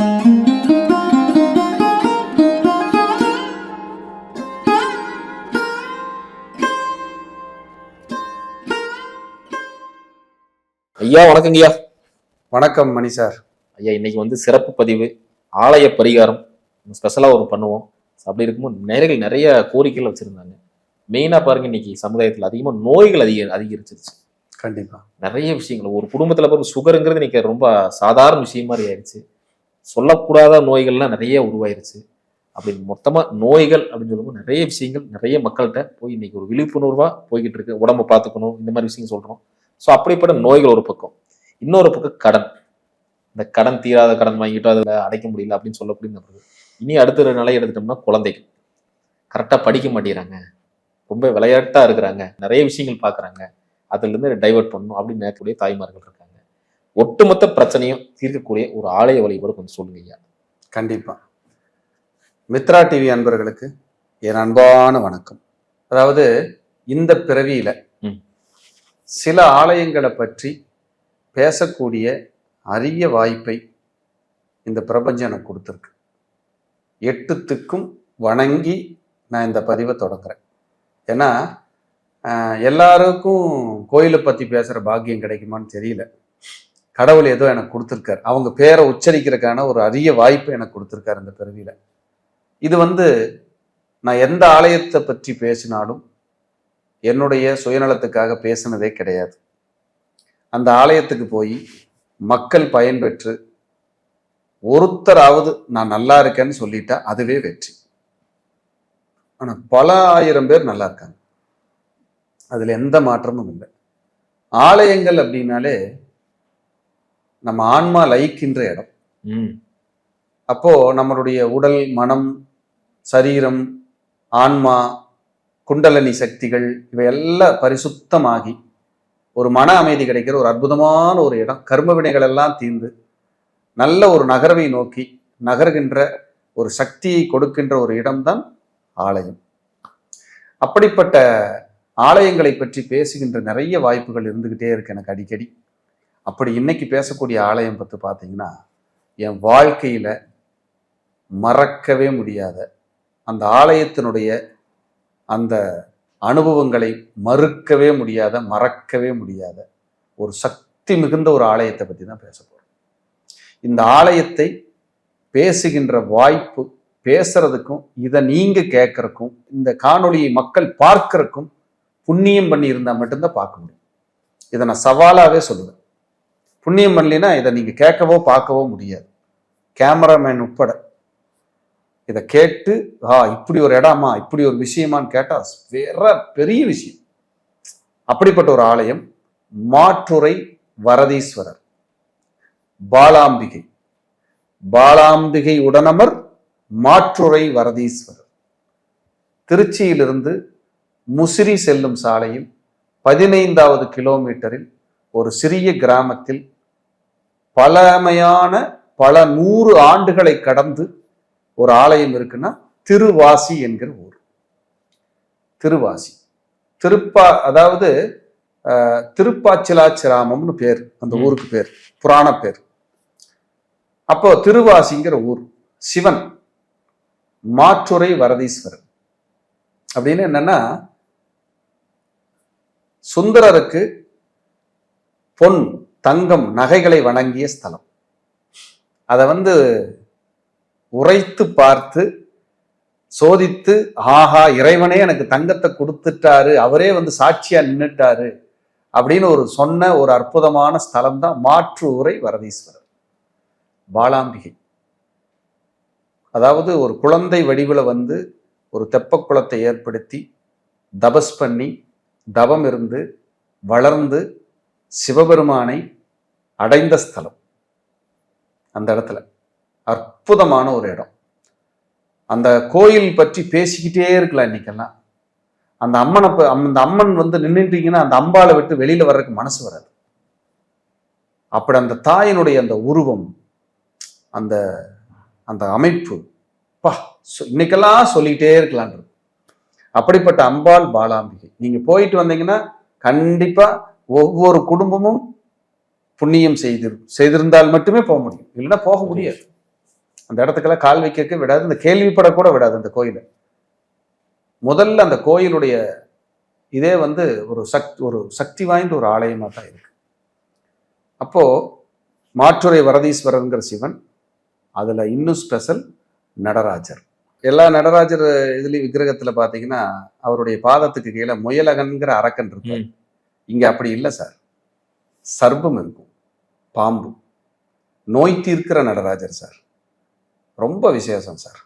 ஐயா வணக்கங்கய்யா வணக்கம் மணி சார். ஐயா இன்னைக்கு வந்து சிறப்பு பதிவு ஆலய பரிகாரம். ஸ்பெஷலாக ஒரு பண்ணுவோம். அப்படி இருக்கும்போது நேர்கள் நிறைய கோரிக்கைகள் வச்சிருந்தாங்க. மெயினாக பாருங்க இன்னைக்கு சமுதாயத்தில் அதிகமாக நோய்கள் அதிக அதிகரிச்சிருச்சு. கண்டிப்பா. நிறைய விஷயங்கள். ஒரு குடும்பத்தில் பாருங்க சுகருங்கிறது இன்னைக்கு ரொம்ப சாதாரண விஷயம் மாதிரி ஆயிடுச்சு சொல்லக்கூடாத நோய்கள்லாம் நிறைய உருவாயிருச்சு. அப்படின்னு மொத்தமாக நோய்கள் அப்படின்னு சொல்லும்போது நிறைய விஷயங்கள் நிறைய மக்கள்கிட்ட போய் இன்னைக்கு ஒரு விழிப்புணர்வாக போய்கிட்டு இருக்கு உடம்ப பார்த்துக்கணும் இந்த மாதிரி விஷயம் சொல்கிறோம் ஸோ அப்படிப்பட்ட நோய்கள் ஒரு பக்கம். இன்னொரு பக்கம் கடன். இந்த கடன் தீராத கடன் வாங்கிட்டோம் அதில் அடைக்க முடியல அப்படின்னு சொல்லக்கூடிய நபர்கள். இனி அடுத்த நிலை எடுத்துட்டோம்னா குழந்தைகள். கரெக்டாக படிக்க மாட்டேங்கிறாங்க. ரொம்ப விளையாட்டாக இருக்கிறாங்க. நிறைய விஷயங்கள் பார்க்குறாங்க. அதுலேருந்து டைவர்ட் பண்ணணும் அப்படின்னு நினைக்கக்கூடிய தாய்மார்கள் இருக்காங்க. ஒட்டுமொத்த பிரச்சனையும் தீர்க்கக்கூடிய ஒரு ஆலய வழிபாடு கொஞ்சம் சொல்லுங்க ஐயா. கண்டிப்பா. மித்ரா டிவி அன்பர்களுக்கு என் அன்பான வணக்கம். அதாவது இந்த பிறவியில. சில ஆலயங்களை பற்றி பேசக்கூடிய அரிய வாய்ப்பை இந்த பிரபஞ்சம் எனக்கு கொடுத்துருக்கு. எட்டுத்துக்கும் வணங்கி நான் இந்த பதிவை தொடங்குறேன். ஏன்னா எல்லாருக்கும் கோயிலை பற்றி பேசுகிற பாக்கியம் கிடைக்குமான்னு தெரியல. கடவுள் ஏதோ எனக்கு கொடுத்துருக்காரு. அவங்க பேரை உச்சரிக்கிறதுக்கான ஒரு அரிய வாய்ப்பு எனக்கு கொடுத்துருக்காரு இந்த பிறவியில. இது வந்து நான் எந்த ஆலயத்தை பற்றி பேசினாலும் என்னுடைய சுயநலத்துக்காக பேசினதே கிடையாது. அந்த ஆலயத்துக்கு போய் மக்கள் பயன்பெற்று ஒருத்தராவது நான் நல்லா இருக்கேன்னு சொல்லிட்டா அதுவே வெற்றி. ஆனால் பல ஆயிரம் பேர் நல்லா இருக்காங்க. அதில் எந்த மாற்றமும் இல்லை. ஆலயங்கள் அப்படின்னாலே நம்ம ஆன்மா லயிக்கின்ற இடம். ம். அப்போ நம்மளுடைய உடல் மனம் சரீரம் ஆன்மா குண்டலனி சக்திகள் இவையெல்லாம் பரிசுத்தமாகி ஒரு மன அமைதி கிடைக்கிற ஒரு அற்புதமான ஒரு இடம். கர்ம வினைகள் எல்லாம் தீர்ந்து நல்ல ஒரு நகர்வை நோக்கி நகர்கின்ற ஒரு சக்தியை கொடுக்கின்ற ஒரு இடம்தான் ஆலயம். அப்படிப்பட்ட ஆலயங்களை பற்றி பேசுகின்ற நிறைய வாய்ப்புகள் இருந்துகிட்டே இருக்கு எனக்கு அடிக்கடி. அப்படி இன்னைக்கு பேசக்கூடிய ஆலயம் பற்றி பார்த்தீங்கன்னா என் வாழ்க்கையில மறக்கவே முடியாத அந்த ஆலயத்தினுடைய அந்த அனுபவங்களை மறுக்கவே முடியாத மறக்கவே முடியாத ஒரு சக்தி மிகுந்த ஒரு ஆலயத்தை பற்றி தான் பேச போறோம். இந்த ஆலயத்தை பேசுகின்ற வாய்ப்பு பேசுறதுக்கும் இதை நீங்க கேட்கறக்கும் இந்த காணொளியை மக்கள் பார்க்கறக்கும் புண்ணியம் பண்ணி இருந்தா மட்டும்தான் பார்க்க முடியும். இதை நான் சவாலாவே சொல்லுவேன். புண்ணியம் பண்ணலைன்னா இதை நீங்கள் கேட்கவோ பார்க்கவோ முடியாது. கேமராமேன் உட்பட. இதை கேட்டு ஆ இப்படி ஒரு இடமா இப்படி ஒரு விஷயமான்னு கேட்டால் வேற பெரிய விஷயம். அப்படிப்பட்ட ஒரு ஆலயம் மாற்றுரை வரதீஸ்வரர். பாலாம்பிகை. பாலாம்பிகை உடனமர் மாற்றுரை வரதீஸ்வரர். திருச்சியிலிருந்து முசிறி செல்லும் சாலையில் பதினைந்தாவது கிலோமீட்டரில் ஒரு சிறிய கிராமத்தில் பழமையான பல நூறு ஆண்டுகளை கடந்து ஒரு ஆலயம் இருக்குன்னா திருவாசி என்கிற ஊர். திருவாசி. திருப்பா அதாவது திருப்பாச்சிலாச்சிராமம்னு பேர் அந்த. ஊருக்கு பேர் புராண பேர். அப்போ திருவாசிங்கிற ஊர் சிவன் மாற்றுரை வரதீஸ்வரர். அப்படின்னு என்னன்னா சுந்தரருக்கு பொன் தங்கம் நகைகளை வணங்கிய ஸ்தலம். அதை வந்து உரைத்து பார்த்து சோதித்து ஆஹா இறைவனே எனக்கு தங்கத்தை கொடுத்துட்டாரு அவரே வந்து சாட்சியா நின்னுட்டாரு அப்படின்னு ஒரு சொன்ன ஒரு அற்புதமான ஸ்தலம் தான் மாற்று உரை வரதீஸ்வரர். பாலாம்பிகை அதாவது ஒரு குழந்தை வடிவில் வந்து ஒரு தெப்ப குளத்தை ஏற்படுத்தி தபஸ் பண்ணி தவம் இருந்து வளர்ந்து சிவபெருமானை அடைந்த ஸ்தலம். அந்த இடத்துல. அற்புதமான ஒரு இடம். அந்த கோயில் பற்றி பேசிக்கிட்டே இருக்கலாம் இன்னைக்கெல்லாம். அந்த அம்மனை அந்த அம்மன் வந்து நின்றுட்டீங்கன்னா அந்த அம்பாளை விட்டு வெளியில வர்றதுக்கு மனசு வராது. அப்படி அந்த தாயினுடைய அந்த உருவம் அந்த அந்த அமைப்பு பா சொ- இன்னைக்கெல்லாம் சொல்லிக்கிட்டே இருக்கலாம் அப்படிப்பட்ட அம்பாள் பாலாம்பிகை. நீங்க போயிட்டு வந்தீங்கன்னா கண்டிப்பா ஒவ்வொரு குடும்பமும் புண்ணியம் செய்திரு செய்திருந்தால் மட்டுமே போக முடியும். இல்லைன்னா போக முடியாது. அந்த இடத்துக்கெல்லாம் கால் வைக்க விடாது. இந்த கேள்விப்படக்கூட விடாது அந்த கோயிலை. முதல்ல அந்த கோயிலுடைய இதே வந்து ஒரு சக் ஒரு சக்தி வாய்ந்த ஒரு ஆலயமாக தான் இருக்கு. அப்போ மாற்றுரை வரதீஸ்வரர்ங்கிற சிவன் அதுல இன்னும் ஸ்பெஷல் நடராஜர். எல்லா நடராஜர் இதுலயும் விக்கிரகத்துல பாத்தீங்கன்னா அவருடைய பாதத்துக்கு கீழே முயலகன்கிற அரக்கன் இருக்கும். இங்க அப்படி இல்லை சார். சர்ப்பம் இருக்கும். பாம்பு. நோய் தீர்க்கிற நடராஜர் சார். ரொம்ப விசேஷம் சார்.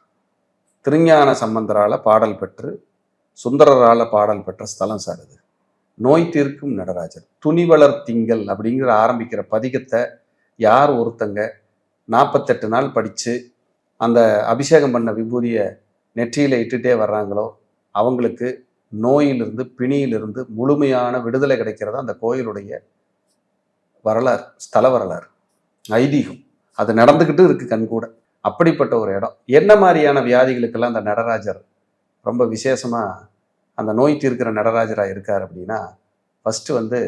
திருஞான சம்பந்தரால் பாடல் பெற்று சுந்தரரால் பாடல் பெற்ற ஸ்தலம் சார் இது நோய் தீர்க்கும் நடராஜர். துணிவளர் திங்கள் அப்படிங்கிற ஆரம்பிக்கிற பதிகத்தை யார் ஒருத்தங்க நாற்பத்தெட்டு நாள் படித்து அந்த அபிஷேகம் பண்ண விபூதியை நெற்றியில் இட்டுட்டே வர்றாங்களோ அவங்களுக்கு நோயிலிருந்து பிணியிலிருந்து முழுமையான விடுதலை கிடைக்கிறது அந்த கோயிலுடைய வரலாறு ஸ்தல வரலாறு ஐதீகம். அது நடந்துக்கிட்டு இருக்கு கண் கூட. அப்படிப்பட்ட ஒரு இடம். என்ன மாதிரியான வியாதிகளுக்கெல்லாம் அந்த நடராஜர் ரொம்ப விசேஷமா அந்த நோய் தீர்க்கிற நடராஜரா இருக்கார் அப்படின்னா ஃபர்ஸ்ட் வந்து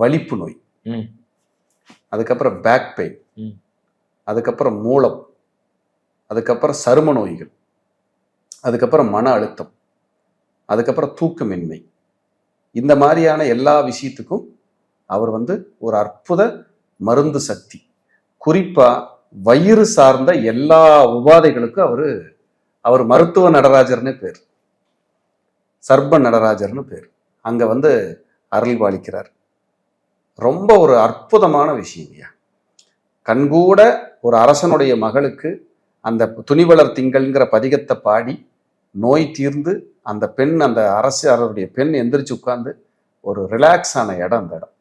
வலிப்பு நோய். அதுக்கப்புறம் பேக் பெயின். அதுக்கப்புறம் மூலம் அதுக்கப்புறம் சரும நோய்கள். அதுக்கப்புறம் மன அழுத்தம். அதுக்கப்புறம் தூக்கமின்மை. இந்த மாதிரியான எல்லா விஷயத்துக்கும் அவர் வந்து ஒரு அற்புத மருந்து சக்தி. குறிப்பாக வயிறு சார்ந்த எல்லா உபாதைகளுக்கும் அவர் அவர் மருத்துவ நடராஜர்னு பேர். சர்ப நடராஜர்னு பேர். அங்கே வந்து அருள் பாலிக்கிறார் ரொம்ப ஒரு அற்புதமான விஷயம் ஐயா. கண்கூட ஒரு அரசனுடைய மகளுக்கு அந்த துணிவளர் திங்கள்ங்கிற பதிகத்தை பாடி நோய் தீர்ந்து அந்த பெண் அந்த அரசு அவருடைய பெண் எந்திரிச்சு உட்காந்து ஒரு ரிலாக்ஸான இடம் அந்த இடம்.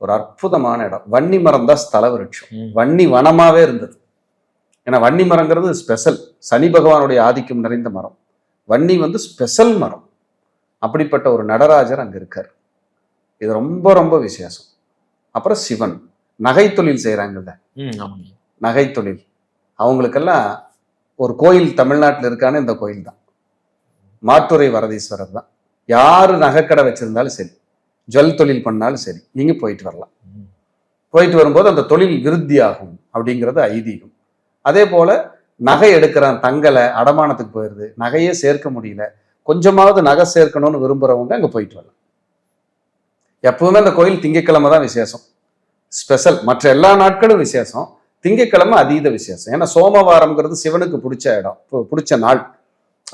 ஒரு அற்புதமான இடம். வன்னி மரம் தான் ஸ்தல விருட்சம். வன்னி வனமாவே இருந்தது. ஏன்னா வன்னி மரங்கிறது ஸ்பெஷல். சனி பகவானுடைய ஆதிக்கம் நிறைந்த மரம். வன்னி வந்து ஸ்பெஷல் மரம். அப்படிப்பட்ட ஒரு நடராஜர் அங்க இருக்கார். இது ரொம்ப ரொம்ப விசேஷம். அப்புறம் சிவன். நகை தொழில் செய்கிறாங்கல்ல நகை தொழில் அவங்களுக்கெல்லாம் ஒரு கோயில் தமிழ்நாட்டில் இருக்கான இந்த கோயில் தான் மாட்டுரை வரதீஸ்வரர் தான். யார் நகைக்கடை வச்சிருந்தாலும் சரி. ஜுவல் தொழில் பண்ணாலும் சரி நீங்கள் போயிட்டு வரலாம். போயிட்டு வரும்போது அந்த தொழில் விருத்தியாகும் அப்படிங்கிறது ஐதீகம். அதே போல் நகை எடுக்கிறான் தங்கலை அடமானத்துக்கு போயிடுது நகையே சேர்க்க முடியல கொஞ்சமாவது நகை சேர்க்கணும்னு விரும்புகிறவங்க அங்கே போயிட்டு வரலாம். எப்பவுமே அந்த கோயில் திங்கட்கிழமை தான் விசேஷம். ஸ்பெஷல் மற்ற எல்லா நாட்களும் விசேஷம். திங்கட்கிழமை அதீத விசேஷம். ஏன்னா சோமவாரம்ங்கிறது சிவனுக்கு பிடிச்ச இடம் பிடிச்ச நாள்.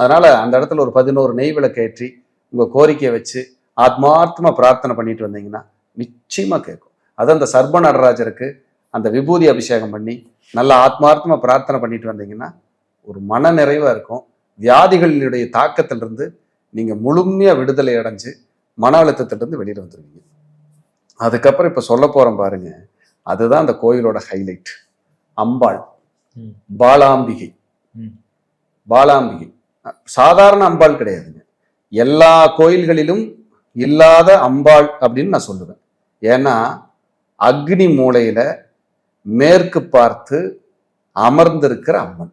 அதனால் அந்த இடத்துல ஒரு பதினோரு நெய் விளக்கேற்றி உங்கள் கோரிக்கையை வச்சு ஆத்மார்த்தமா பிரார்த்தனை பண்ணிட்டு வந்தீங்கன்னா நிச்சயமா கேட்கும். அது அந்த சர்ப நடராஜருக்கு அந்த விபூதி அபிஷேகம் பண்ணி நல்ல ஆத்மார்த்தமா பிரார்த்தனை பண்ணிட்டு வந்தீங்கன்னா ஒரு மன நிறைவா இருக்கும். வியாதிகளினுடைய தாக்கத்திலிருந்து நீங்க முழுமையா விடுதலை அடைஞ்சு மன அழுத்தத்திலிருந்து வெளியில வந்துருவீங்க. அதுக்கப்புறம் இப்ப சொல்ல போறோம் பாருங்க. அதுதான் அந்த கோயிலோட ஹைலைட் அம்பாள். பாலாம்பிகை. பாலாம்பிகை. சாதாரண அம்பாள் கிடையாதுங்க. எல்லா கோயில்களிலும் இல்லாத அம்பாள் அப்படின்னு நான் சொல்லுவேன். ஏன்னா அக்னி மூலையில மேற்கு பார்த்து அமர்ந்திருக்கிற அம்மன்.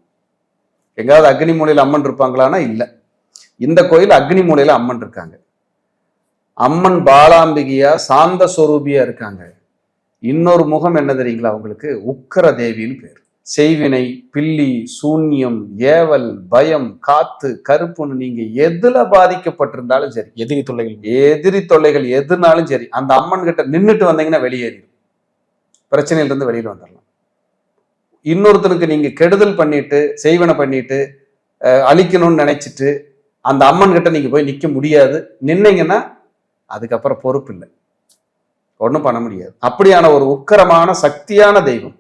எங்காவது அக்னி மூலையில் அம்மன் இருப்பாங்களான்னா இல்லை. இந்த கோயில் அக்னி மூலையில் அம்மன் இருக்காங்க. அம்மன் பாலாம்பிகையா சாந்த சுரூபியா இருக்காங்க. இன்னொரு முகம் என்ன தெரியுங்களா அவங்களுக்கு உக்கர தேவின்னு பேர். செய்வினை பில்லி சூன்யம் ஏவல் பயம் காத்து கருப்புன்னு நீங்க எதுல பாதிக்கப்பட்டிருந்தாலும் சரி. எதிரி தொல்லைகள். எதிரி தொல்லைகள் எதுனாலும் சரி அந்த அம்மன் கிட்ட நின்னுட்டு வந்தீங்கன்னா வெளியேறிடும் பிரச்சனையில இருந்து வெளியில வந்துடலாம் இன்னொருத்தனுக்கு நீங்க கெடுதல் பண்ணிட்டு செய்வனை பண்ணிட்டு அழிக்கணும்னு நினைச்சிட்டு அந்த அம்மன் கிட்ட நீங்க போய் நிக்க முடியாது. நின்னீங்கன்னா அதுக்கப்புறம் பொறுப்பு இல்லை. ஒன்றும் பண்ண முடியாது. அப்படியான ஒரு உக்கரமான சக்தியான தெய்வம்.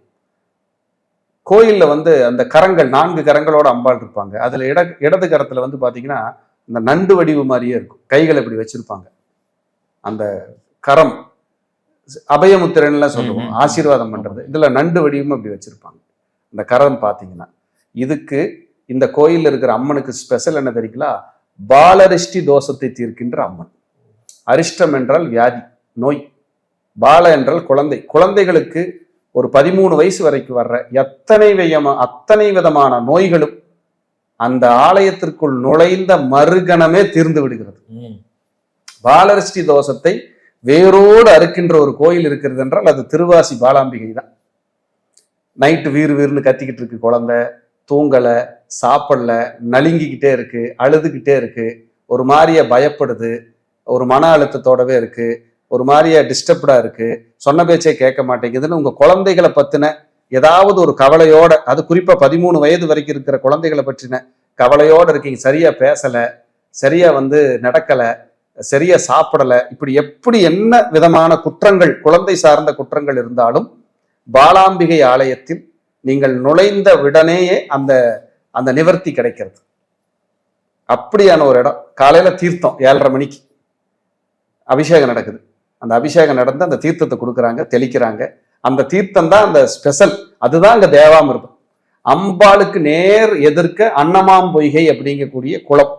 கோயில்ல வந்து அந்த கரங்கள் நான்கு கரங்களோட அம்பாள் இருப்பாங்க. அதுல இட இடது கரத்துல வந்து பாத்தீங்கன்னா இந்த நண்டு வடிவு மாதிரியே இருக்கும். கைகள் இப்படி வச்சிருப்பாங்க. அந்த கரம் அபயமுத்திரன்லாம் சொல்லுவோம். ஆசீர்வாதம் பண்றது. இதுல நண்டு வடிவமும் அப்படி வச்சிருப்பாங்க. இந்த கரம் பாத்தீங்கன்னா. இதுக்கு இந்த கோயில்ல இருக்கிற அம்மனுக்கு ஸ்பெஷல் என்ன தெரியுங்களா? பாலரிஷ்டி தோஷத்தை தீர்க்கின்ற அம்மன். அரிஷ்டம் என்றால் வியாதி நோய். பால என்றால் குழந்தை. குழந்தைகளுக்கு ஒரு பதிமூணு வயசு வரைக்கும் வர்ற எத்தனை வியமா அத்தனை விதமான நோய்களும் அந்த ஆலயத்திற்குள் நுழைந்த மறுகணமே தீர்ந்து விடுகிறது. பாலரிஷ்டி தோஷத்தை வேரோடு அறுக்கின்ற ஒரு கோயில் இருக்கிறது என்றால் அது திருவாசி பாலாம்பிகை தான். நைட்டு வீறு வீறுன்னு கத்திக்கிட்டு இருக்கு குழந்தை தூங்கலை சாப்பிடல நலுங்கிக்கிட்டே இருக்கு அழுதுகிட்டே இருக்கு ஒரு மாதிரியா பயப்படுது ஒரு மன அழுத்தத்தோடவே இருக்கு. ஒரு மாதிரியா டிஸ்டர்ப்டா இருக்கு. சொன்ன பேச்சே கேட்க மாட்டேங்குதுன்னு உங்க குழந்தைகளை பத்தின ஏதாவது ஒரு கவலையோட அது குறிப்பா பதிமூணு வயது வரைக்கும் இருக்கிற குழந்தைகளை பற்றின கவலையோட இருக்கீங்க. சரியா பேசல சரியா வந்து நடக்கல சரியா சாப்பிடல. இப்படி எப்படி என்ன விதமான குற்றங்கள் குழந்தை சார்ந்த குற்றங்கள் இருந்தாலும் பாலாம்பிகை ஆலயத்தில் நீங்கள் நுழைந்த உடனேயே அந்த அந்த நிவர்த்தி கிடைக்கிறது. அப்படியான ஒரு இடம். காலையில தீர்த்தம் ஏழரை மணிக்கு. அபிஷேகம் நடக்குது. அந்த அபிஷேகம் நடந்து அந்த தீர்த்தத்தை கொடுக்குறாங்க தெளிக்கிறாங்க. அந்த தீர்த்தம் தான் அந்த ஸ்பெஷல் அதுதான் அங்க தேவாமிர்தம். அம்பாளுக்கு நேர் எதிர்க்க அன்னமாம் பொய்கை அப்படிங்கக்கூடிய குளம்.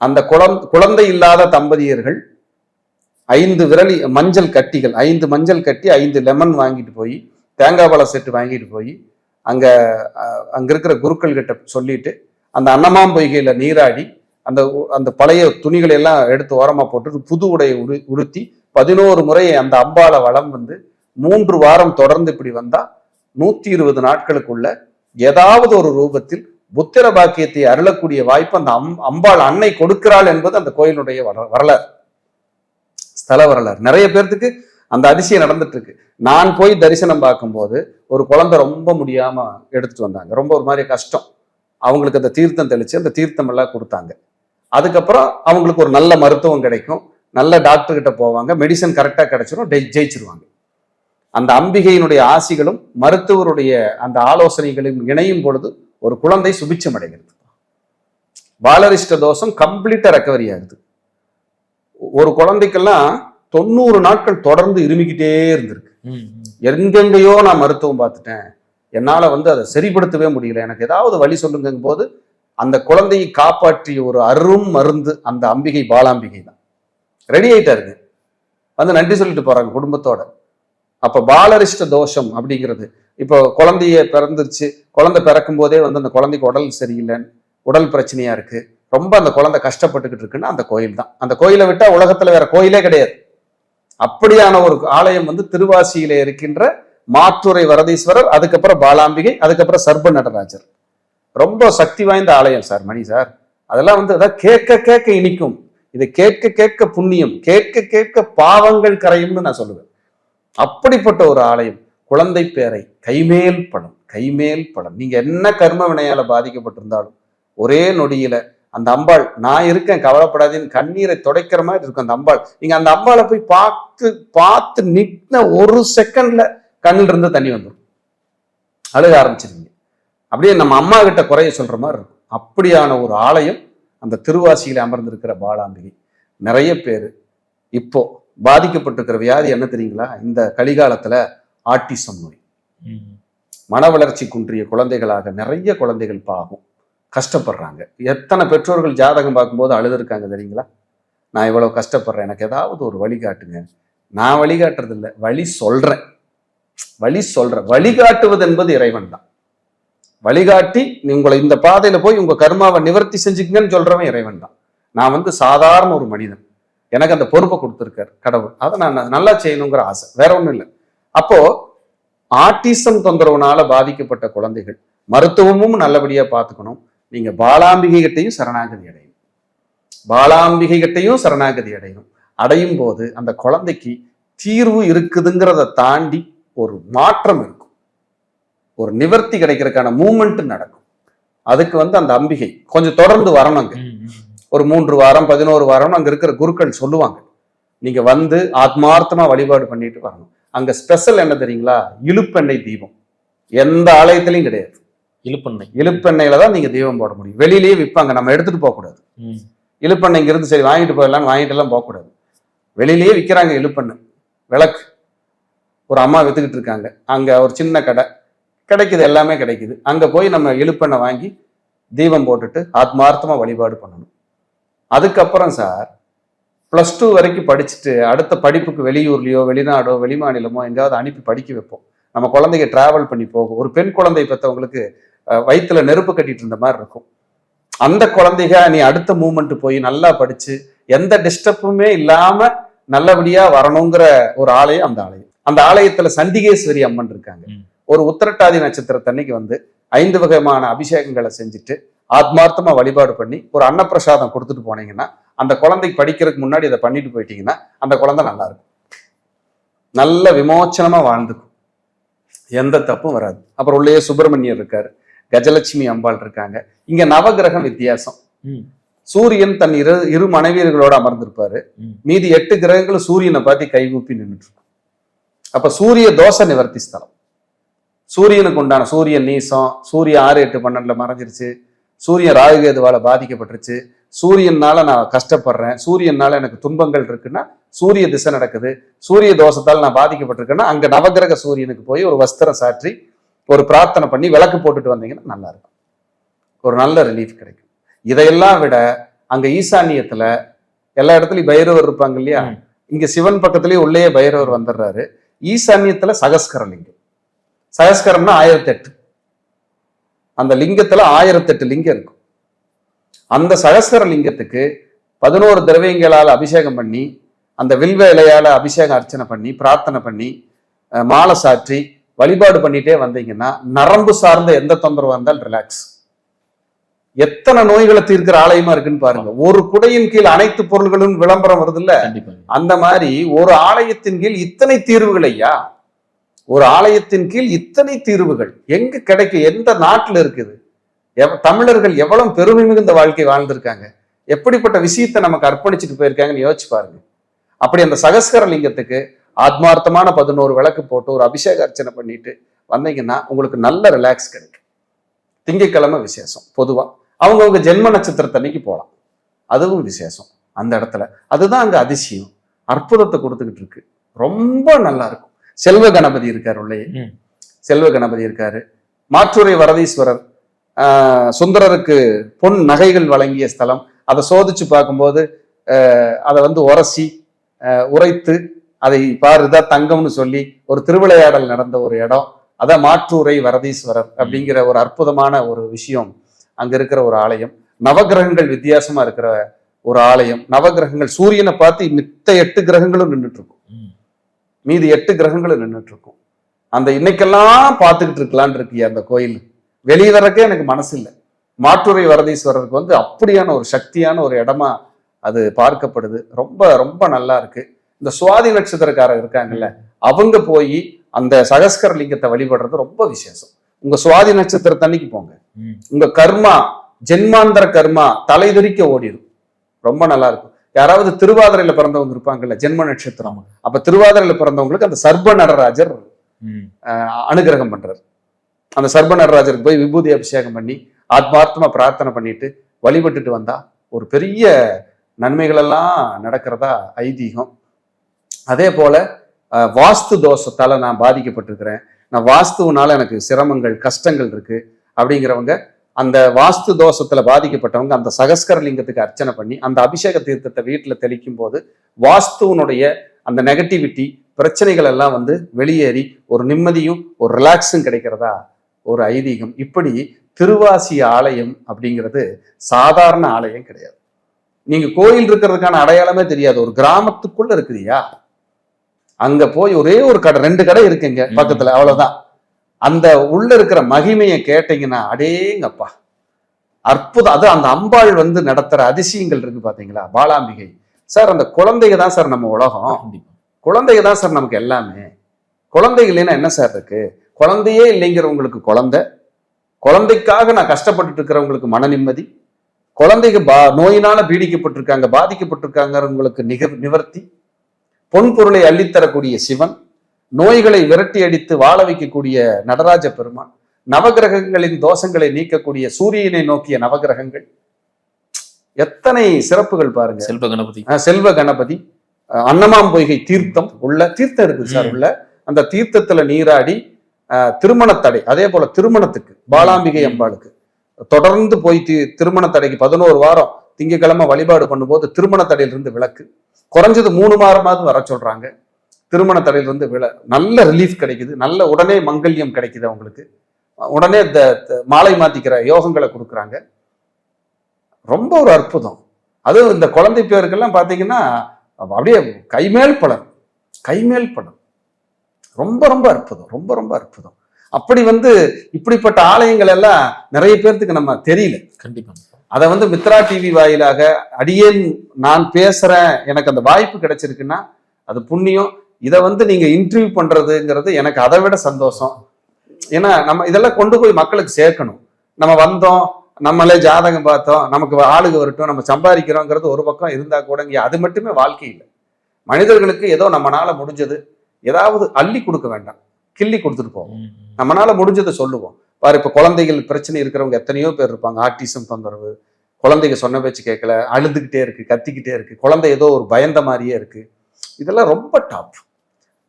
அந்த குளம் குழந்தை இல்லாத தம்பதியர்கள் ஐந்து விரலி மஞ்சள் கட்டிகள் ஐந்து மஞ்சள் கட்டி ஐந்து லெமன் வாங்கிட்டு போய் தேங்காய் பழ செட்டு வாங்கிட்டு போய் அங்க அங்க இருக்கிற குருக்கள் கிட்ட சொல்லிட்டு அந்த அன்னமாம் பொய்கையில நீராடி அந்த உ- அந்த பழைய துணிகளை எல்லாம் எடுத்து ஓரமாக போட்டு புது உடையை உடு உடுத்தி பதினோரு முறை அந்த அம்பாளை வளம் வந்து மூன்று வாரம் தொடர்ந்து இப்படி வந்தா நூத்தி இருபது நாட்களுக்குள்ள ஏதாவது ஒரு ரூபத்தில் புத்திர பாக்கியத்தை அருளக்கூடிய வாய்ப்பு அந்த அம் அம்பாள் அன்னை கொடுக்கிறாள் என்பது அந்த கோயிலுடைய வர- வரலாறு. ஸ்தல வரலாறு. நிறைய பேர்த்துக்கு அந்த அதிசயம் நடந்துட்டு இருக்கு நான் போய் தரிசனம் பார்க்கும்போது ஒரு குழந்தை ரொம்ப முடியாம எடுத்துட்டு வந்தாங்க. ரொம்ப ஒரு மாதிரி கஷ்டம். அவங்களுக்கு அந்த தீர்த்தம் தெளிச்சு அந்த தீர்த்தம் எல்லாம் கொடுத்தாங்க. அதுக்கப்புறம் அவங்களுக்கு ஒரு நல்ல மருத்துவம் கிடைக்கும். நல்ல டாக்டர் கிட்ட போவாங்க. மெடிசன் கரெக்டா கிடைச்சிரும். டெய்- ஜெயிச்சிருவாங்க. அந்த அம்பிகையினுடைய ஆசிகளும் மருத்துவருடைய அந்த ஆலோசனைகளும் இணையும் பொழுது ஒரு குழந்தை சுபிச்சம் அடைகிறது பாலரிஷ்ட தோஷம் கம்ப்ளீட்டா ரெக்கவரி ஆகுது. ஒரு குழந்தைக்கெல்லாம் தொண்ணூறு நாட்கள் தொடர்ந்து இருமிக்கிட்டே இருந்திருக்கு. எங்கெங்கேயோ நான் மருத்துவம் பார்த்துட்டேன். என்னால வந்து அதை சரிப்படுத்தவே முடியல. எனக்கு ஏதாவது வழி சொல்லுங்கும் போது அந்த குழந்தையை காப்பாற்றிய ஒரு அரும் மருந்து அந்த அம்பிகை பாலாம்பிகை தான். ரெடி ஆயிட்டாருங்க. வந்து நன்றி சொல்லிட்டு போறாங்க குடும்பத்தோட. அப்ப பாலரிஷ்ட தோஷம் அப்படிங்கிறது. இப்போ குழந்தைய பிறந்துருச்சு. குழந்தை பிறக்கும் போதே வந்து அந்த குழந்தைக்கு உடல் சரியில்லைன்னு உடல் பிரச்சனையா இருக்கு. ரொம்ப அந்த குழந்தை கஷ்டப்பட்டுக்கிட்டு இருக்குன்னா அந்த கோயில் தான். அந்த கோயிலை விட்டா உலகத்துல வேற கோயிலே கிடையாது. அப்படியான ஒரு ஆலயம் வந்து திருவாசியில இருக்கின்ற மாத்துரை வரதீஸ்வரர் அதுக்கப்புறம் பாலாம்பிகை அதுக்கப்புறம் சர்ப நடராஜர். ரொம்ப சக்தி வாய்ந்த ஆலயம் சார் மணி சார். அதெல்லாம் வந்து அதான் கேட்க கேட்க இனிக்கும். இதை கேட்க கேட்க புண்ணியம் கேட்க கேட்க பாவங்கள் கரையும்னு நான் சொல்லுவேன். அப்படிப்பட்ட ஒரு ஆலயம் குழந்தை பேரை கைமேல் படம் கைமேல் படம். நீங்க என்ன கர்ம வினையால பாதிக்கப்பட்டிருந்தாலும் ஒரே நொடியில அந்த அம்பாள் நான் இருக்கேன் கவலைப்படாதேன்னு கண்ணீரை துடைக்கிற மாதிரி இருக்கும் அந்த அம்பாள். நீங்க அந்த அம்பாளை போய் பார்த்து பார்த்து நின்ன ஒரு செகண்ட்ல கண்ணில் இருந்து தண்ணி வந்துடும் அழுக ஆரம்பிச்சிருங்க அப்படியே நம்ம அம்மா கிட்ட குறைய சொல்ற மாதிரி இருக்கும். அப்படியான ஒரு ஆலயம் அந்த திருவாசியில அமர்ந்திருக்கிற பாலாம்பிகை. நிறைய பேர் இப்போ பாதிக்கப்பட்டிருக்கிற வியாதி என்ன தெரியுங்களா? இந்த கலிகாலத்துல ஆட்டிசம் நோய். மன வளர்ச்சி குன்றிய குழந்தைகளாக நிறைய குழந்தைகள் பாவம். கஷ்டப்படுறாங்க. எத்தனை பெற்றோர்கள் ஜாதகம் பார்க்கும்போது அழுதுருக்காங்க தெரியுங்களா? நான் இவ்வளவு கஷ்டப்படுறேன். எனக்கு ஏதாவது ஒரு வழிகாட்டுங்க நான் வழிகாட்டுறது இல்லை வழி சொல்றேன். வழி சொல்றேன். வழிகாட்டுவது என்பது இறைவன் தான். வழிகாட்டி நீ உங்களை இந்த பாதையில போய் உங்க கர்மாவை நிவர்த்தி செஞ்சுக்கங்கன்னு சொல்றவன் இறைவன் தான். நான் வந்து சாதாரண ஒரு மனிதன். எனக்கு அந்த பொறுப்பை கொடுத்துருக்காரு கடவுள். அதை நான் நல்லா செய்யணுங்கிற ஆசை. வேற ஒன்றும் இல்லை. அப்போ ஆட்டிசம் தொந்தரவுனால பாதிக்கப்பட்ட குழந்தைகள் மருத்துவமும் நல்லபடியா பார்த்துக்கணும். நீங்க பாலாம்பிகை கிட்டையும் சரணாகதி அடையணும். பாலாம்பிகை கிட்டையும் சரணாகதி அடையணும். அடையும் போது அந்த குழந்தைக்கு தீர்வு இருக்குதுங்கிறத தாண்டி ஒரு மாற்றம் இருக்கும் ஒரு நிவர்த்தி கிடைக்கிறதுக்கான மூமெண்ட் நடக்கும். அதுக்கு வந்து அந்த அம்பிகை கொஞ்சம் தொடர்ந்து வரணுங்க ம், ம். ஒரு மூன்று வாரம் பதினோரு வாரம் அங்க இருக்கிற குருக்கள் சொல்லுவாங்க. நீங்க வந்து ஆத்மார்த்தமா வழிபாடு பண்ணிட்டு வரணும். அங்க ஸ்பெஷல் என்ன தெரியுங்களா? இழுப்பெண்ணெய் தீபம். எந்த ஆலயத்திலையும் கிடையாது. இழுப்பண்ணை இழுப்பெண்ணெயில தான் நீங்க தீபம் போட முடியும். வெளியிலேயே விற்பாங்க நம்ம எடுத்துட்டு போக கூடாது ம். இழுப்பெண்ணெய் இங்க இருந்து சரி வாங்கிட்டு போயிடலாம்னு வாங்கிட்டு எல்லாம் போகக்கூடாது. வெளியிலேயே விற்கிறாங்க இழுப்பெண்ணெய். விளக்கு. ஒரு அம்மா வித்துக்கிட்டு இருக்காங்க. அங்க ஒரு சின்ன கடை. கிடைக்குது எல்லாமே கிடைக்குது. அங்க போய் நம்ம இழுப்பெண்ணெய் வாங்கி தீபம் போட்டுட்டு ஆத்மார்த்தமா வழிபாடு பண்ணணும். அதுக்கப்புறம் சார் ப்ளஸ் டூ வரைக்கும் படிச்சுட்டு அடுத்த படிப்புக்கு வெளியூர்லயோ வெளிநாடோ வெளிமாநிலமோ எங்கேயாவது அனுப்பி படிக்க வைப்போம். நம்ம குழந்தைங்க ட்ராவல் பண்ணி போகும். ஒரு பெண் குழந்தை பெற்றவங்களுக்கு வயிற்றுல வயித்துல நெருப்பு கட்டிட்டு இருந்த மாதிரி இருக்கும். அந்த குழந்தைக நீ அடுத்த மூமெண்ட் போய் நல்லா படிச்சு எந்த டிஸ்டர்புமே இல்லாம நல்லபடியா வரணுங்கிற ஒரு ஆலயம் அந்த ஆலயம். அந்த ஆலயத்துல சண்டிகேஸ்வரி அம்மன் இருக்காங்க. ஒரு உத்திரட்டாதி நட்சத்திரத்தன்னைக்கு வந்து ஐந்து வகையான அபிஷேகங்களை செஞ்சுட்டு ஆத்மார்த்தமா வழிபாடு பண்ணி ஒரு அன்னப்பிரசாதம் கொடுத்துட்டு போனீங்கன்னா அந்த குழந்தைக்கு படிக்கிறதுக்கு முன்னாடி இதை பண்ணிட்டு போயிட்டீங்கன்னா அந்த குழந்தை நல்லா இருக்கும். நல்ல விமோச்சனமா வாழ்ந்துக்கும். எந்த தப்பும் வராது. அப்புறம் உள்ளே சுப்பிரமணியர் இருக்காரு கஜலட்சுமி அம்பாள் இருக்காங்க. இங்க நவகிரகம் வித்தியாசம். சூரியன் தன் இரு இரு மனைவியர்களோட அமர்ந்திருப்பாரு. மீதி எட்டு கிரகங்களும் சூரியனை பார்த்து கைகூப்பி நின்றுட்டு இருக்கும். அப்ப சூரிய தோஷ நிவர்த்தி ஸ்தலம். சூரியனுக்கு உண்டான சூரியன் நீசம் சூரியன் ஆறு எட்டு பன்னெண்டுல மறைஞ்சிருச்சு. சூரியன் ராகுகேதுவால பாதிக்கப்பட்டுருச்சு. சூரியனால நான் கஷ்டப்படுறேன். சூரியனால எனக்கு துன்பங்கள் இருக்குன்னா சூரிய திசை நடக்குது. சூரிய தோஷத்தால் நான் பாதிக்கப்பட்டிருக்கேன்னா அங்க நவகிரக சூரியனுக்கு போய் ஒரு வஸ்திரம் சாற்றி ஒரு பிரார்த்தனை பண்ணி விளக்கு போட்டுட்டு வந்தீங்கன்னா நல்லா இருக்கும் ஒரு நல்ல ரிலீஃப் கிடைக்கும். இதையெல்லாம் விட அங்க ஈசான்யத்துல எல்லா இடத்துலயும் பைரவர் இருப்பாங்க இல்லையா. இங்க சிவன் பக்கத்துலயே உள்ளே பைரவர் வந்துடுறாரு. ஈசான்யத்துல சகஸ்கர லிங்கம் சகஸ்கரம்னா ஆயிரத்தி எட்டு அந்த லிங்கத்துல ஆயிரத்தி எட்டு லிங்கம் இருக்கும். அந்த சகஸ்கர லிங்கத்துக்கு பதினோரு திரவியங்களால் அபிஷேகம் பண்ணி அந்த வில்வ இலையால அபிஷேகம் அர்ச்சனை பண்ணி பிரார்த்தனை பண்ணி மாலை சாற்றி வழிபாடு பண்ணிட்டே வந்தீங்கன்னா நரம்பு சார்ந்த எந்த தொந்தரவு வந்தால் ரிலாக்ஸ் எத்தனை நோய்களை தீர்க்கிற ஆலயமா இருக்குன்னு பாருங்க. ஒரு குடையின் கீழ் அனைத்து பொருள்களும் விளம்பரம் வருது இல்ல அந்த மாதிரி ஒரு ஆலயத்தின் கீழ் இத்தனை தீர்வுகள் ஐயா? ஒரு ஆலயத்தின் கீழ் இத்தனை தீர்வுகள் எங்க கிடைக்கும் எந்த நாட்டில் இருக்குது? தமிழர்கள் எவ்வளவு பெருமை மிகுந்த வாழ்க்கை வாழ்ந்திருக்காங்க? எப்படிப்பட்ட விஷயத்தை நமக்கு அர்ப்பணிச்சுட்டு போயிருக்காங்கன்னு யோசிச்சு பாருங்க. அப்படி அந்த சகஸ்கர லிங்கத்துக்கு ஆத்மார்த்தமான பதினோரு விளக்கு போட்டு ஒரு அபிஷேக அர்ச்சனை பண்ணிட்டு வந்தீங்கன்னா உங்களுக்கு நல்ல ரிலாக்ஸ் கிடைக்கும். திங்கட்கிழமை விசேஷம் பொதுவாக அவங்கவுங்க ஜென்ம நட்சத்திரத்தன்னைக்கு போகலாம் அதுவும் விசேஷம் அந்த இடத்துல. அதுதான் அங்கே அதிசயம். அற்புதத்தை கொடுத்துக்கிட்டு இருக்கு. ரொம்ப நல்லா இருக்கும். செல்வ கணபதி இருக்காரு உள்ளே. செல்வ கணபதி இருக்காரு. மாற்றுரை வரதீஸ்வரர் சுந்தரருக்கு பொன் நகைகள் வழங்கிய ஸ்தலம். அதை சோதிச்சு பார்க்கும்போது அதை வந்து உரசி உரைத்து அதை பாரு இதான் தங்கம்னு சொல்லி ஒரு திருவிளையாடல் நடந்த ஒரு இடம். அதான் மாற்றூரை வரதீஸ்வரர் அப்படிங்கிற ஒரு அற்புதமான ஒரு விஷயம். அங்க இருக்கிற ஒரு ஆலயம். நவகிரகங்கள் வித்தியாசமா இருக்கிற ஒரு ஆலயம். நவகிரகங்கள் சூரியனை பார்த்து மித்த எட்டு கிரகங்களும் நின்றுட்டு இருக்கும். மீதி எட்டு கிரகங்களும் நின்றுட்டு இருக்கும் அந்த இன்னைக்கெல்லாம் பார்த்துக்கிட்டு இருக்கலான் இருக்கு அந்த கோயில். வெளியே வரக்கே எனக்கு மனசு இல்லை மாற்றுரை வரதீஸ்வரருக்கு வந்து அப்படியான ஒரு சக்தியான ஒரு இடமா அது பார்க்கப்படுது. ரொம்ப ரொம்ப நல்லா இருக்கு. இந்த சுவாதி நட்சத்திரக்காரர் இருக்காங்கல்ல அவங்க போய் அந்த சகஸ்கர லிங்கத்தை வழிபடுறது ரொம்ப விசேஷம். உங்க சுவாதி நட்சத்திரத்தன்னைக்கு போங்க. உங்க கர்மா ஜென்மாந்தர கர்மா தலைதெறிக்க ஓடிடும். ரொம்ப நல்லா இருக்கும். யாராவது திருவாதிரையில பிறந்தவங்க இருப்பாங்கல்ல ஜென்ம நட்சத்திரம். அப்ப திருவாதிரையில பிறந்தவங்களுக்கு அந்த சர்ப நடராஜர் அனுகிரகம் பண்றாரு. அந்த சர்ப நடராஜருக்கு போய் விபூதி அபிஷேகம் பண்ணி ஆத்மார்த்தமா பிரார்த்தனை பண்ணிட்டு வழிபட்டுட்டு வந்தா ஒரு பெரிய நன்மைகள் எல்லாம் நடக்கிறதா ஐதீகம். அதே போல வாஸ்து தோஷத்தால நான் பாதிக்கப்பட்டிருக்கிறேன். நான் வாஸ்துவனால எனக்கு சிரமங்கள் கஷ்டங்கள் இருக்கு அப்படிங்கிறவங்க அந்த வாஸ்து தோஷத்துல பாதிக்கப்பட்டவங்க அந்த சகஸ்கர லிங்கத்துக்கு அர்ச்சனை பண்ணி அந்த அபிஷேக தீர்த்தத்தை வீட்டுல தெளிக்கும் போது வாஸ்துவனுடைய அந்த நெகட்டிவிட்டி பிரச்சனைகள் எல்லாம் வந்து வெளியேறி ஒரு நிம்மதியும் ஒரு ரிலாக்ஸும் கிடைக்கிறதா? ஒரு ஐதீகம். இப்படி திருவாசி ஆலயம் அப்படிங்கிறது சாதாரண ஆலயம் கிடையாது. நீங்க கோயில் இருக்கிறதுக்கான அடையாளமே தெரியாது. ஒரு கிராமத்துக்குள்ள இருக்குதுயா அங்க போய் ஒரே ஒரு கடை ரெண்டு கடை இருக்குங்க. பக்கத்துல. அவ்வளவுதான். அந்த உள்ள இருக்கிற மகிமையை கேட்டீங்கன்னா அடேங்கப்பா. அற்புதம். அது அந்த அம்பாள் வந்து நடத்துற அதிசயங்கள் இருக்கு பாத்தீங்களா? பாலாம்பிகை. சார் அந்த குழந்தைங்க தான் சார் நம்ம உலகம். குழந்தைங்க தான் சார் நமக்கு எல்லாமே. குழந்தைங்க இல்லைன்னா என்ன சார் இருக்கு? குழந்தையே இல்லைங்கிறவங்களுக்கு குழந்தை. குழந்தைக்காக நான் கஷ்டப்பட்டுட்டு இருக்கிறவங்களுக்கு மன நிம்மதி. குழந்தைங்க பா நோயினால பீடிக்கப்பட்டிருக்காங்க பாதிக்கப்பட்டிருக்காங்கிறவங்களுக்கு நிகர் நிவர்த்தி. பொன் பொருளை அள்ளித்தரக்கூடிய சிவன். நோய்களை விரட்டி அடித்து வாழ வைக்கக்கூடிய நடராஜ பெருமான் நவகிரகங்களின் தோஷங்களை நீக்கக்கூடிய சூரியனை நோக்கிய நவகிரகங்கள். எத்தனை சிறப்புகள் பாருங்க. செல்வ கணபதி. செல்வ கணபதி அன்னமாம் பொய்கை தீர்த்தம் உள்ள தீர்த்தம் இருக்குது சார். உள்ள. அந்த தீர்த்தத்துல நீராடி அஹ், திருமணத்தடை அதே போல திருமணத்துக்கு பாலாம்பிகை. அம்பாளுக்கு. தொடர்ந்து போய் தி திருமணத்தடைக்கு பதினோரு வாரம் திங்கக்கிழமை வழிபாடு பண்ணும்போது திருமணத்தடையிலிருந்து விளக்கு குறைஞ்சது மூணு வாரமாவது வர சொல்றாங்க. திருமணத்தடையிலிருந்து விள நல்ல ரிலீஃப் கிடைக்குது. நல்ல உடனே மங்கல்யம் கிடைக்குது அவங்களுக்கு. உடனே இந்த மாலை மாத்திக்கிற யோகங்களை கொடுக்குறாங்க. ரொம்ப ஒரு அற்புதம். அதுவும் இந்த குழந்தை பேருக்கெல்லாம் பார்த்தீங்கன்னா அப்படியே கைமேல் பலன். கைமேல் பலன். ரொம்ப ரொம்ப அற்புதம். ரொம்ப ரொம்ப அற்புதம். அப்படி வந்து இப்படிப்பட்ட ஆலயங்கள் எல்லாம் நிறைய பேர்த்துக்கு நம்ம தெரியல. கண்டிப்பா. அதை வந்து மித்ரா டிவி வாயிலாக அடியேன் நான் பேசுறேன் எனக்கு அந்த வாய்ப்பு கிடைச்சிருக்குன்னா அது புண்ணியம். இதை வந்து நீங்க இன்டர்வியூ பண்றதுங்கிறது எனக்கு அதை விட சந்தோஷம். ஏன்னா நம்ம இதெல்லாம் கொண்டு போய் மக்களுக்கு சேர்க்கணும். நம்ம வந்தோம் நம்மளே ஜாதகம் பார்த்தோம் நமக்கு ஆளுக வரட்டும் நம்ம சம்பாதிக்கிறோங்கிறது ஒரு பக்கம் இருந்தா கூட இங்க அது மட்டுமே வாழ்க்கை இல்லை. மனிதர்களுக்கு ஏதோ நம்மனால முடிஞ்சது ஏதாவது அள்ளி கொடுக்க வேண்டாம். கிள்ளி கொடுத்துட்டு போவோம். நம்மனால முடிஞ்சதை சொல்லுவோம். பாரு இப்ப குழந்தைகள் பிரச்சனை இருக்கிறவங்க எத்தனையோ பேர் இருப்பாங்க. ஆட்டிசம் தொந்தரவு குழந்தைங்க சொன்ன பேச்சு கேட்கல அழுதுகிட்டே இருக்கு கத்திக்கிட்டே இருக்கு குழந்தை ஏதோ ஒரு பயந்த மாதிரியே இருக்கு. இதெல்லாம் ரொம்ப டாப்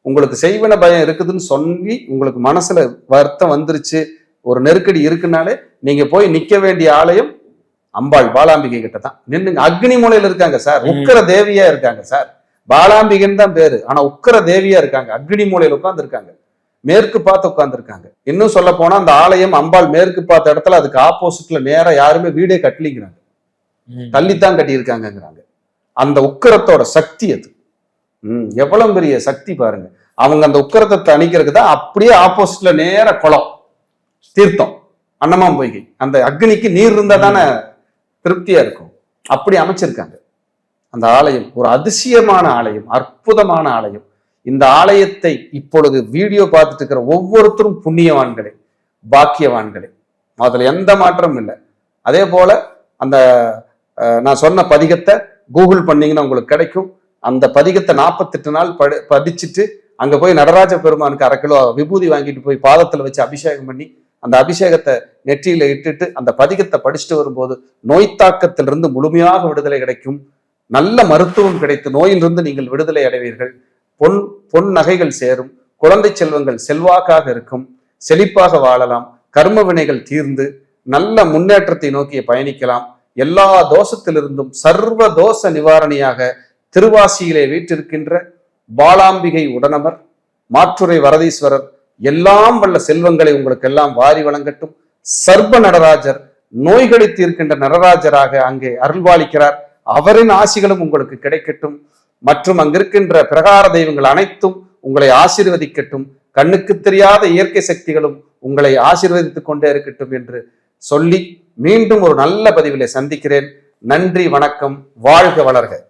உங்களுக்கு செய்வன பயம் இருக்குதுன்னு சொல்லி உங்களுக்கு மனசுல வருத்தம் வந்துருச்சு ஒரு நெருக்கடி இருக்குனாலே நீங்க போய் நிக்க வேண்டிய ஆலயம் அம்பாள் பாலாம்பிகை கிட்ட தான். நின்னுங்க. அக்னி மூலையில இருக்காங்க சார். உக்கர தேவியா இருக்காங்க சார். பாலாம்பிகைன்னு தான் பேரு. ஆனா உக்கர தேவியா இருக்காங்க. அக்னி மூலையில உட்கார்ந்து இருக்காங்க மேற்கு பார்த்து உட்கார்ந்துருக்காங்க. இன்னும் சொல்ல போனா அந்த ஆலயம் அம்பாள் மேற்கு பார்த்த இடத்துல அதுக்கு ஆப்போசிட்ல நேரா யாருமே வீடே கட்டலிங்கிறாங்க. தள்ளித்தான் கட்டியிருக்காங்கங்கிறாங்க. அந்த உக்கரத்தோட சக்தி அது. ம் எவ்வளவு பெரிய சக்தி பாருங்க. அவங்க அந்த உக்கரத்தை தணிக்கிறதுக்கு தான் அப்படியே ஆப்போசிட்ல நேர குளம் தீர்த்தம் அன்னமாம் போய்கை. அந்த அக்னிக்கு நீர் இருந்தா தானே திருப்தியா இருக்கும். அப்படி அமைச்சிருக்காங்க. அந்த ஆலயம் ஒரு அதிசயமான ஆலயம் அற்புதமான ஆலயம். இந்த ஆலயத்தை இப்பொழுது வீடியோ பார்த்துட்டு இருக்கிற ஒவ்வொருத்தரும் புண்ணியவான்களே பாக்கியவான்களே. அதுல எந்த மாற்றமும் இல்லை. அதே போல அந்த நான் சொன்ன பதிகத்தை கூகுள் பண்ணீங்கன்னா உங்களுக்கு கிடைக்கும். அந்த பதிகத்தை நாற்பத்தெட்டு நாள் படி படிச்சுட்டு அங்க போய் நடராஜ பெருமானுக்கு அரை கிலோ விபூதி வாங்கிட்டு போய் பாதத்துல வச்சு அபிஷேகம் பண்ணி அந்த அபிஷேகத்தை நெற்றியில இட்டுட்டு அந்த பதிகத்தை படிச்சுட்டு வரும்போது நோய் தாக்கத்திலிருந்து முழுமையாக விடுதலை கிடைக்கும். நல்ல மருத்துவம் கிடைத்து நோயிலிருந்து நீங்கள் விடுதலை அடைவீர்கள். பொன் பொன் நகைகள் சேரும். குழந்தை செல்வங்கள் செல்வாக்காக இருக்கும். செழிப்பாக வாழலாம். கர்ம வினைகள் தீர்ந்து நல்ல முன்னேற்றத்தை நோக்கி பயணிக்கலாம். எல்லா தோஷத்திலிருந்தும் சர்வ தோஷ நிவாரணியாக திருவாசியிலே வீற்றிருக்கின்ற பாலாம்பிகை உடனமர் மாற்றுரை வரதீஸ்வரர் எல்லாம் வல்ல செல்வங்களை உங்களுக்கு எல்லாம் வாரி வழங்கட்டும். சர்ப நடராஜர் நோய்களை தீர்க்கின்ற நடராஜராக அங்கே அருள்வாளிக்கிறார். அவரின் ஆசிகளும் உங்களுக்கு கிடைக்கட்டும். மற்றும் அங்கிருக்கின்ற பிரகார தெய்வங்கள் அனைத்தும் உங்களை ஆசீர்வதிக்கட்டும். கண்ணுக்கு தெரியாத இயற்கை சக்திகளும் உங்களை ஆசீர்வதித்துக் கொண்டே இருக்கட்டும் என்று சொல்லி மீண்டும் ஒரு நல்ல பதிவிலே சந்திக்கிறேன். நன்றி வணக்கம் வாழ்க வளர்க.